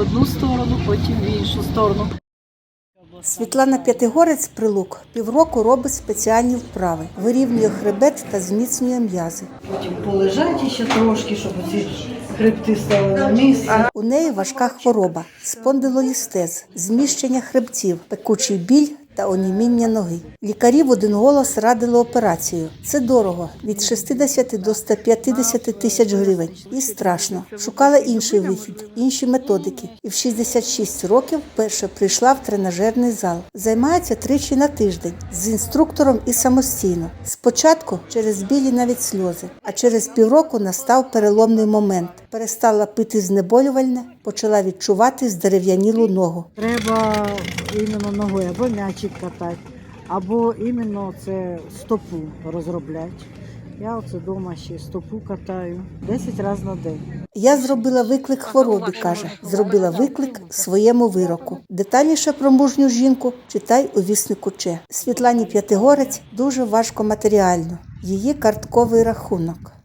в одну сторону, потім в іншу сторону. Світлана П'ятигорець Прилук півроку робить спеціальні вправи, вирівнює хребет та зміцнює м'язи. Потім полежати ще трошки, щоб ці хребти стали на місце. У неї важка хвороба, спондилолістез, зміщення хребців, пекучий біль та оніміння ноги. Лікарі в один голос радили операцію. Це дорого від 60 до 150 тисяч гривень. І страшно. Шукала інший вихід, інші методики. І в 66 років вперше прийшла в тренажерний зал. Займається тричі на тиждень з інструктором і самостійно. Спочатку через білі навіть сльози, а через півроку настав переломний момент. Перестала пити знеболювальне, почала відчувати здерев'янілу ногу. Треба іменно ногою або м'ячик катати, або іменно це стопу розробляти. Я оце вдома ще стопу катаю 10 разів на день. Я зробила виклик хворобі, каже. Зробила виклик своєму вироку. Детальніше про мужню жінку читай у віснику Че. Світлані П'ятигорець дуже важко матеріально. Її картковий рахунок.